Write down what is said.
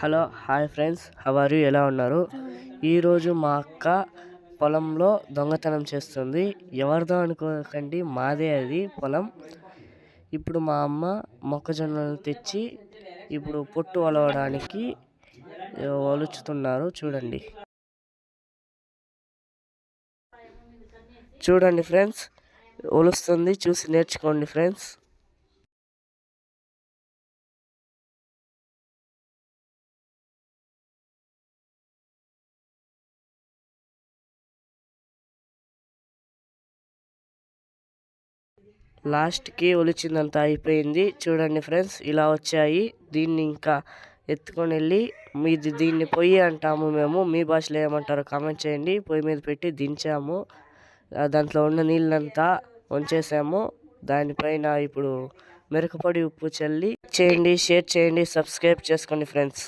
Hello hi friends. హవారు ఎలా ఉన్నారు? ఈరోజు మా అక్క పొలంలో దొంగతనం చేస్తుంది. ఎవరిదో అనుకోకండి మాదే అది పొలం. ఇప్పుడు మా అమ్మ మొక్కజొన్నలు తెచ్చి ఇప్పుడు పొట్టు ఒలవడానికి ఒలుచుతున్నారు చూడండి. చూడండి ఫ్రెండ్స్. ఒలుస్తుంది చూసి నేర్చుకోండి ఫ్రెండ్స్. లాస్ట్కి ఒలిచిందంతా అయిపోయింది. చూడండి ఫ్రెండ్స్ ఇలా వచ్చాయి. దీన్ని ఇంకా ఎత్తుకొని వెళ్ళి మీది దీన్ని పొయ్యి అంటాము మేము. మీ భాషలో ఏమంటారో కామెంట్ చేయండి. పొయ్యి మీద పెట్టి దించాము. దాంట్లో ఉన్న నీళ్ళంతా వంచేసాము. దానిపైన ఇప్పుడు మిరపపొడి ఉప్పు చల్లి చేయండి షేర్ చేయండి సబ్స్క్రైబ్ చేసుకోండి ఫ్రెండ్స్.